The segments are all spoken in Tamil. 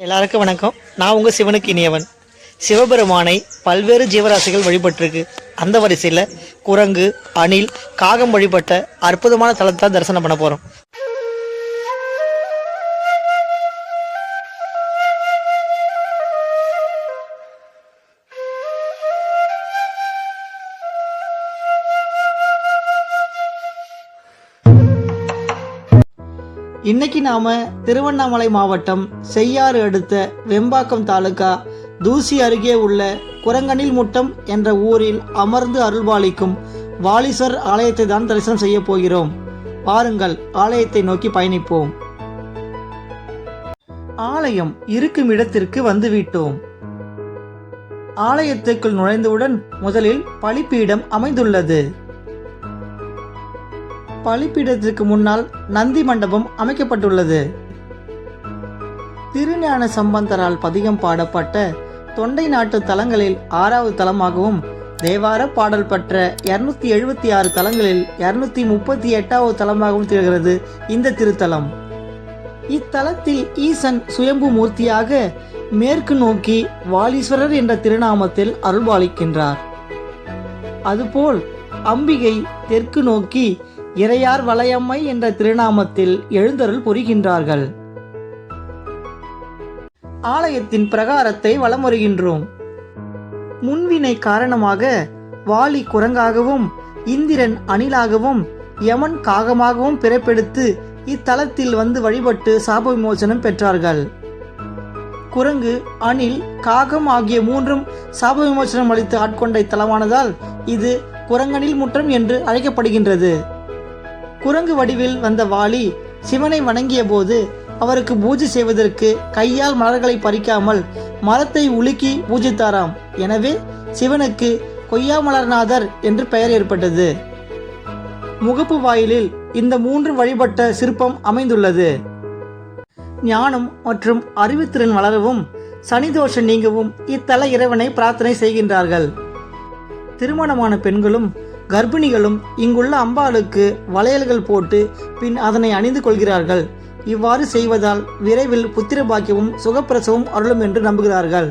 எல்லாருக்கும் வணக்கம். நான் உங்கள் சிவனுக்கு இனியவன். சிவபெருமானை பல்வேறு ஜீவராசிகள் வழிபட்டிருக்கு. அந்த வரிசையில் குரங்கு அணில் காகம் வழிபட்ட அற்புதமான தலத்தை தரிசனம் பண்ண போகிறோம் இன்னைக்கு நாம திருவண்ணாமலை மாவட்டம் செய்யாறு அடுத்த வெம்பாக்கம் தாலுகா தூசி அருகே உள்ள குரங்கனில் முட்டம் என்ற ஊரில் அமர்ந்து அருள்பாலிக்கும் வாலிசர் ஆலயத்தை தான் தரிசனம் செய்ய போகிறோம். பாருங்கள் ஆலயத்தை நோக்கி பயணிப்போம். ஆலயம் இருக்கும் இடத்திற்கு வந்துவிட்டோம். ஆலயத்துக்குள் நுழைந்தவுடன் முதலில் பலிப்பீடம் அமைந்துள்ளது. பலிப்பீடத்திற்கு முன்னால் நந்தி மண்டபம் அமைக்கப்பட்டுள்ளது. திருஞான சம்பந்தரால் பதிகம் பாடப்பட்ட தொண்டை நாட்டு தலங்களில் ஆறாவது தலமாகவும் தேவார பாடல் பெற்ற இருநூத்தி எழுபத்தி ஆறு தலங்களில் இருநூத்தி முப்பத்தி எட்டாவது தலமாகவும் திகழ்கிறது இந்த திருத்தலம். இத்தலத்தில் ஈசன் சுயம்பு மூர்த்தியாக மேற்கு நோக்கி வாலீஸ்வரர் என்ற திருநாமத்தில் அருள்பாலிக்கின்றார் அதுபோல் அம்பிகை தெற்கு நோக்கி இறையார் வளையம்மை என்ற திருநாமத்தில் எழுந்தருள் புரிகின்றார்கள். ஆலயத்தின் பிரகாரத்தை வளமுறுகின்றோம். முன்வினை காரணமாக வாலி குரங்காகவும் இந்திரன் அணிலாகவும் யமன் காகமாகவும் பிறப்பெடுத்து இத்தலத்தில் வந்து வழிபட்டு சாப விமோசனம் பெற்றார்கள். குரங்கு அணில் காகம் ஆகிய மூன்றும் சாப விமோசனம் அளித்து ஆட்கொண்ட இத்தலமானதால் இது குரங்கனில் முற்றம் என்று அழைக்கப்படுகின்றது. குரங்கு வடிவில் வந்த வாலி சிவனை வணங்கிய போது அவருக்கு பூஜை செய்வதற்கு கையால் மலர்களை பறிக்காமல் மரத்தை உலுக்கி பூஜித்தாராம். எனவே சிவனுக்கு கொய்யாமலர்நாதர் என்று பெயர் ஏற்பட்டது. முகப்பு வாயிலில் இந்த மூன்று வழிபட்ட சிற்பம் அமைந்துள்ளது. ஞானம் மற்றும் அறிவுத்திறன் வளரவும் சனிதோஷம் நீங்கவும் இத்தல இறைவனை பிரார்த்தனை செய்கின்றார்கள். திருமணமான பெண்களும் கர்ப்பிணிகளும் இங்குள்ள அம்பாளுக்கு வளையல்கள் போட்டு பின் அதனை அணிந்து கொள்கிறார்கள். இவ்வாறு செய்வதால் விரைவில் புத்திர பாக்கியமும் சுகப்பிரசவம் அருளும் என்று நம்புகிறார்கள்.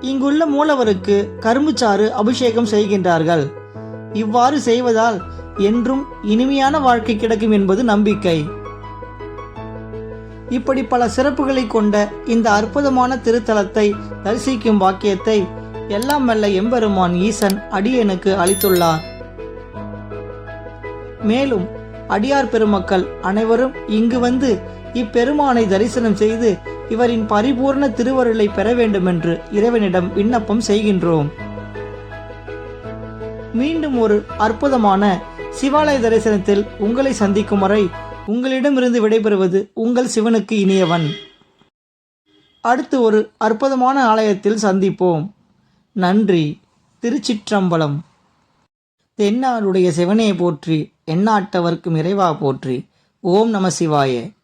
இங்குள்ள மூலவருக்கு கரும்புச்சாறு அபிஷேகம் செய்கின்றார்கள். இவ்வாறு செய்வதால் என்றும் இனிமையான வாழ்க்கை கிடைக்கும் என்பது நம்பிக்கை. இப்படி பல சிறப்புகளை கொண்ட இந்த அற்புதமான திருத்தலத்தை தரிசிக்கும் வாக்கியத்தை எல்லாம் வல்ல எம்பெருமான் ஈசன் அடியனுக்கு அளித்துள்ளார். மேலும் அடியார் பெருமக்கள் அனைவரும் இங்கு வந்து இப்பெருமானை தரிசனம் செய்து இவரின் பரிபூர்ண திருவருளை பெற வேண்டுமென்று இறைவனிடம் விண்ணப்பம் செய்கின்றோம். மீண்டும் ஒரு அற்புதமான சிவாலய தரிசனத்தில் உங்களை சந்திக்கும் வரை உங்களிடமிருந்து விடைபெறுவது உங்கள் சிவனுக்கு இனியவன். அடுத்து ஒரு அற்புதமான ஆலயத்தில் சந்திப்போம். நன்றி. திருச்சிற்றம்பலம். தென்னாடுடைய சிவனே போற்றி எண்ணாட்டவர்க்கும் இறைவா போற்றி. ஓம் நம சிவாய.